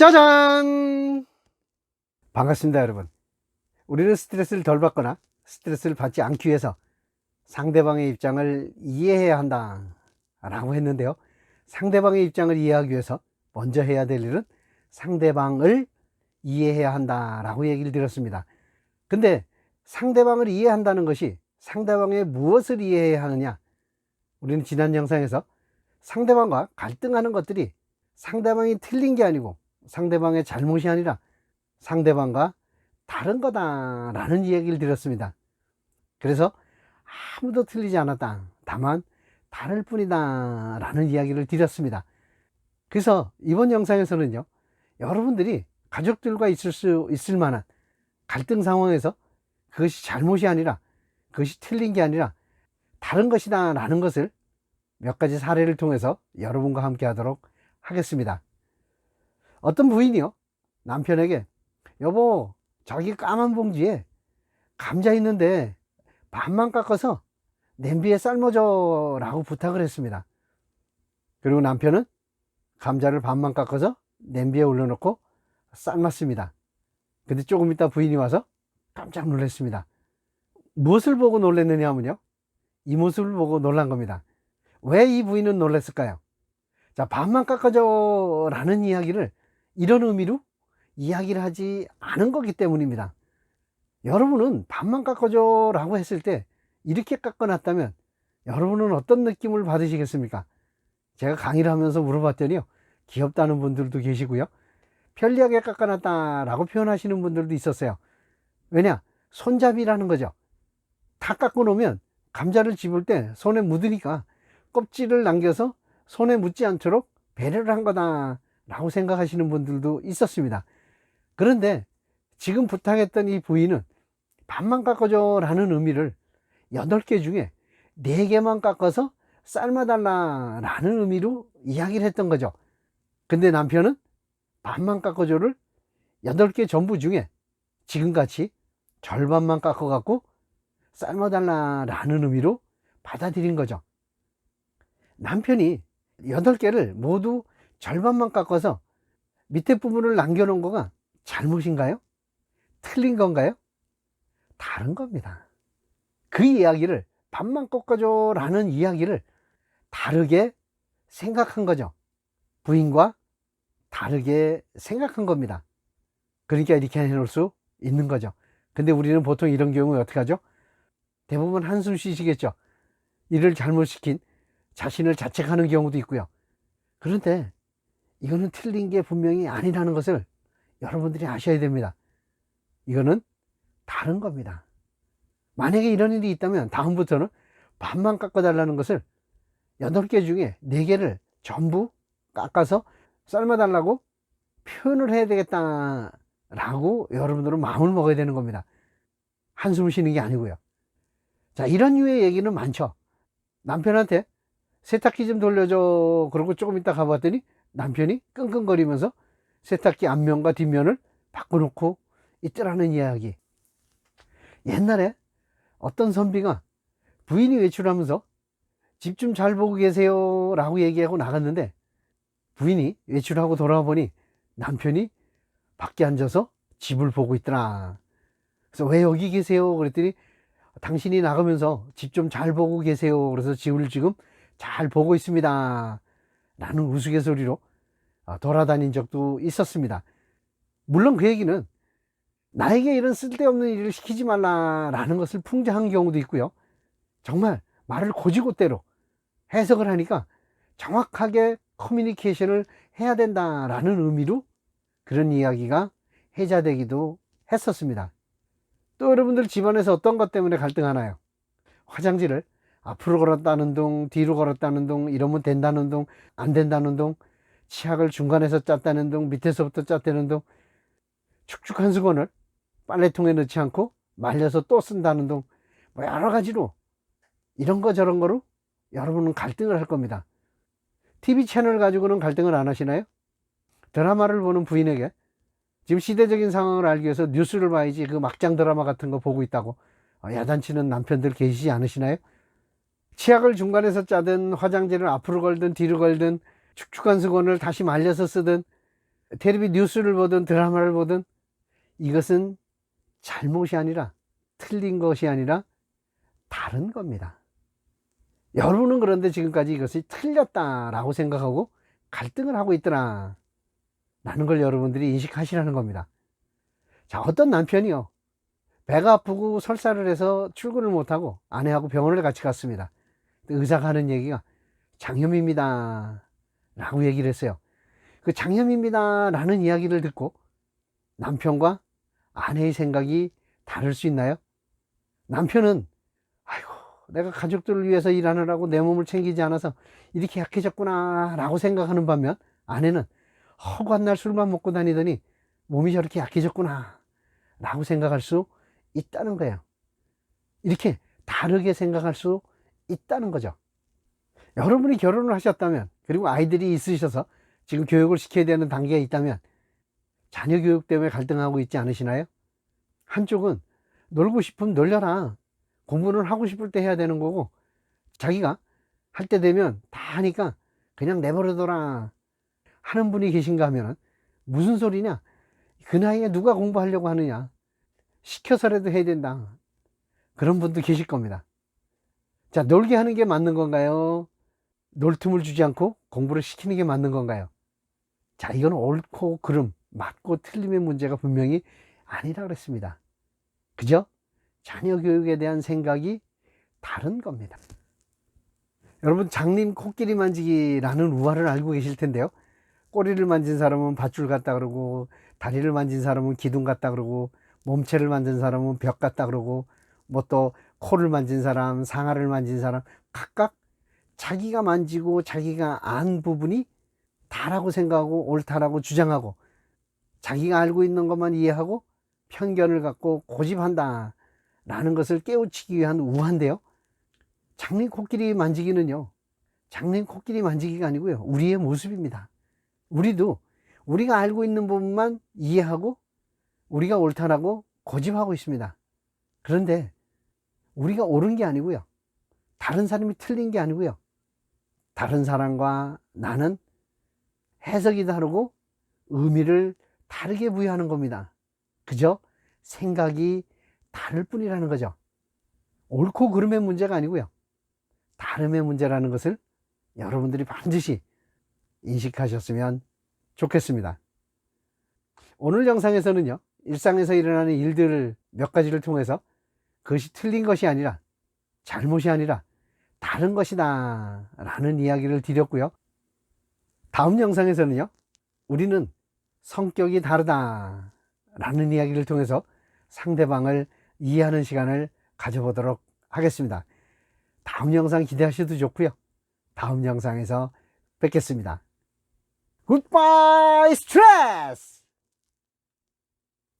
짜잔! 반갑습니다, 여러분. 우리는 스트레스를 덜 받거나 스트레스를 받지 않기 위해서 상대방의 입장을 이해해야 한다. 라고 했는데요. 상대방의 입장을 이해하기 위해서 먼저 해야 될 일은 상대방을 이해해야 한다. 라고 얘기를 드렸습니다. 근데 상대방을 이해한다는 것이 상대방의 무엇을 이해해야 하느냐? 우리는 지난 영상에서 상대방과 갈등하는 것들이 상대방이 틀린 게 아니고 상대방의 잘못이 아니라 상대방과 다른 거다라는 이야기를 드렸습니다. 그래서 아무도 틀리지 않았다. 다만 다를 뿐이다. 라는 이야기를 드렸습니다. 그래서 이번 영상에서는요, 여러분들이 가족들과 있을 수 있을 만한 갈등 상황에서 그것이 잘못이 아니라 그것이 틀린 게 아니라 다른 것이다. 라는 것을 몇 가지 사례를 통해서 여러분과 함께 하도록 하겠습니다. 어떤 부인이요, 남편에게, 여보, 저기 까만 봉지에 감자 있는데 반만 깎아서 냄비에 삶아줘 라고 부탁을 했습니다. 그리고 남편은 감자를 반만 깎아서 냄비에 올려놓고 삶았습니다. 근데 조금 있다 부인이 와서 깜짝 놀랐습니다. 무엇을 보고 놀랐느냐 하면요. 이 모습을 보고 놀란 겁니다. 왜 이 부인은 놀랐을까요? 자, 반만 깎아줘 라는 이야기를 이런 의미로 이야기를 하지 않은 거기 때문입니다. 여러분은 반만 깎아줘 라고 했을 때 이렇게 깎아놨다면 여러분은 어떤 느낌을 받으시겠습니까? 제가 강의를 하면서 물어봤더니요. 귀엽다는 분들도 계시고요. 편리하게 깎아놨다 라고 표현하시는 분들도 있었어요. 왜냐? 손잡이라는 거죠. 다 깎아 놓으면 감자를 집을 때 손에 묻으니까 껍질을 남겨서 손에 묻지 않도록 배려를 한 거다 라고 생각하시는 분들도 있었습니다. 그런데 지금 부탁했던 이 부인은 반만 깎아줘 라는 의미를 8개 중에 4개만 깎아서 삶아달라 라는 의미로 이야기를 했던 거죠. 근데 남편은 반만 깎아줘를 8개 전부 중에 지금같이 절반만 깎아갖고 삶아달라 라는 의미로 받아들인 거죠. 남편이 8개를 모두 절반만 깎아서 밑에 부분을 남겨놓은 거가 잘못인가요? 틀린 건가요? 다른 겁니다. 그 이야기를 반만 꺾어줘 라는 이야기를 다르게 생각한 거죠. 부인과 다르게 생각한 겁니다. 그러니까 이렇게 해놓을 수 있는 거죠. 근데 우리는 보통 이런 경우에 어떻게 하죠? 대부분 한숨 쉬시겠죠. 일을 잘못시킨 자신을 자책하는 경우도 있고요. 그런데 이거는 틀린 게 분명히 아니라는 것을 여러분들이 아셔야 됩니다. 이거는 다른 겁니다. 만약에 이런 일이 있다면 다음부터는 반만 깎아달라는 것을 8개 중에 4개를 전부 깎아서 삶아달라고 표현을 해야 되겠다라고 여러분들은 마음을 먹어야 되는 겁니다. 한숨 쉬는 게 아니고요. 자, 이런 류의 얘기는 많죠. 남편한테 세탁기 좀 돌려줘. 그러고 조금 있다 가봤더니 남편이 끙끙거리면서 세탁기 앞면과 뒷면을 바꿔놓고 있더라는 이야기. 옛날에 어떤 선비가 부인이 외출하면서 집 좀 잘 보고 계세요 라고 얘기하고 나갔는데 부인이 외출하고 돌아와 보니 남편이 밖에 앉아서 집을 보고 있더라. 그래서 왜 여기 계세요? 그랬더니 당신이 나가면서 집 좀 잘 보고 계세요. 그래서 집을 지금 잘 보고 있습니다. 라는 우스갯소리로 어, 돌아다닌 적도 있었습니다. 물론 그 얘기는 나에게 이런 쓸데없는 일을 시키지 말라라는 것을 풍자한 경우도 있고요. 정말 말을 고지고대로 해석을 하니까 정확하게 커뮤니케이션을 해야 된다라는 의미로 그런 이야기가 해자되기도 했었습니다. 또 여러분들 집안에서 어떤 것 때문에 갈등하나요? 화장지를 앞으로 걸었다는 동, 뒤로 걸었다는 동, 이러면 된다는 동, 안 된다는 동, 치약을 중간에서 짰다는 동, 밑에서부터 짰다는 동, 축축한 수건을 빨래통에 넣지 않고 말려서 또 쓴다는 동, 뭐 여러 가지로 이런 거 저런 거로 여러분은 갈등을 할 겁니다. TV 채널 가지고는 갈등을 안 하시나요? 드라마를 보는 부인에게 지금 시대적인 상황을 알기 위해서 뉴스를 봐야지 그 막장 드라마 같은 거 보고 있다고 어, 야단치는 남편들 계시지 않으시나요? 치약을 중간에서 짜든 화장지를 앞으로 걸든 뒤로 걸든 축축한 수건을 다시 말려서 쓰든 텔레비 뉴스를 보든 드라마를 보든 이것은 잘못이 아니라 틀린 것이 아니라 다른 겁니다. 여러분은 그런데 지금까지 이것이 틀렸다라고 생각하고 갈등을 하고 있더라. 라는 걸 여러분들이 인식하시라는 겁니다. 자, 어떤 남편이요. 배가 아프고 설사를 해서 출근을 못하고 아내하고 병원을 같이 갔습니다. 근데 의사가 하는 얘기가 장염입니다. 라고 얘기를 했어요. 그 장염입니다. 라는 이야기를 듣고 남편과 아내의 생각이 다를 수 있나요? 남편은 아이고 내가 가족들을 위해서 일하느라고 내 몸을 챙기지 않아서 이렇게 약해졌구나 라고 생각하는 반면 아내는 허구한 날 술만 먹고 다니더니 몸이 저렇게 약해졌구나 라고 생각할 수 있다는 거예요 이렇게 다르게 생각할 수 있다는 거죠 여러분이 결혼을 하셨다면 그리고 아이들이 있으셔서 지금 교육을 시켜야 되는 단계에 있다면 자녀 교육 때문에 갈등하고 있지 않으시나요? 한쪽은 놀고 싶으면 놀려라. 공부는 하고 싶을 때 해야 되는 거고, 자기가 할 때 되면 다 하니까 그냥 내버려둬라. 하는 분이 계신가 하면은 무슨 소리냐? 그 나이에 누가 공부하려고 하느냐? 시켜서라도 해야 된다. 그런 분도 계실 겁니다. 자, 놀게 하는 게 맞는 건가요? 놀 틈을 주지 않고 공부를 시키는 게 맞는 건가요? 자, 이건 옳고 그름, 맞고 틀림의 문제가 분명히 아니라 그랬습니다. 그죠? 자녀 교육에 대한 생각이 다른 겁니다. 여러분, 장님 코끼리 만지기라는 우화를 알고 계실 텐데요. 꼬리를 만진 사람은 밧줄 같다 그러고, 다리를 만진 사람은 기둥 같다 그러고, 몸체를 만진 사람은 벽 같다 그러고, 뭐 또 코를 만진 사람, 상하를 만진 사람, 각각 자기가 만지고 자기가 안 부분이 다라고 생각하고 옳다라고 주장하고 자기가 알고 있는 것만 이해하고 편견을 갖고 고집한다 라는 것을 깨우치기 위한 우화인데요. 장님 코끼리 만지기는요 장님 코끼리 만지기가 아니고요 우리의 모습입니다. 우리도 우리가 알고 있는 부분만 이해하고 우리가 옳다라고 고집하고 있습니다. 그런데 우리가 옳은 게 아니고요 다른 사람이 틀린 게 아니고요 다른 사람과 나는 해석이 다르고 의미를 다르게 부여하는 겁니다. 그죠? 생각이 다를 뿐이라는 거죠. 옳고 그름의 문제가 아니고요. 다름의 문제라는 것을 여러분들이 반드시 인식하셨으면 좋겠습니다. 오늘 영상에서는요, 일상에서 일어나는 일들을 몇 가지를 통해서 그것이 틀린 것이 아니라 잘못이 아니라 다른 것이다 라는 이야기를 드렸고요. 다음 영상에서는요, 우리는 성격이 다르다 라는 이야기를 통해서 상대방을 이해하는 시간을 가져보도록 하겠습니다. 다음 영상 기대하셔도 좋고요. 다음 영상에서 뵙겠습니다. 굿바이 스트레스!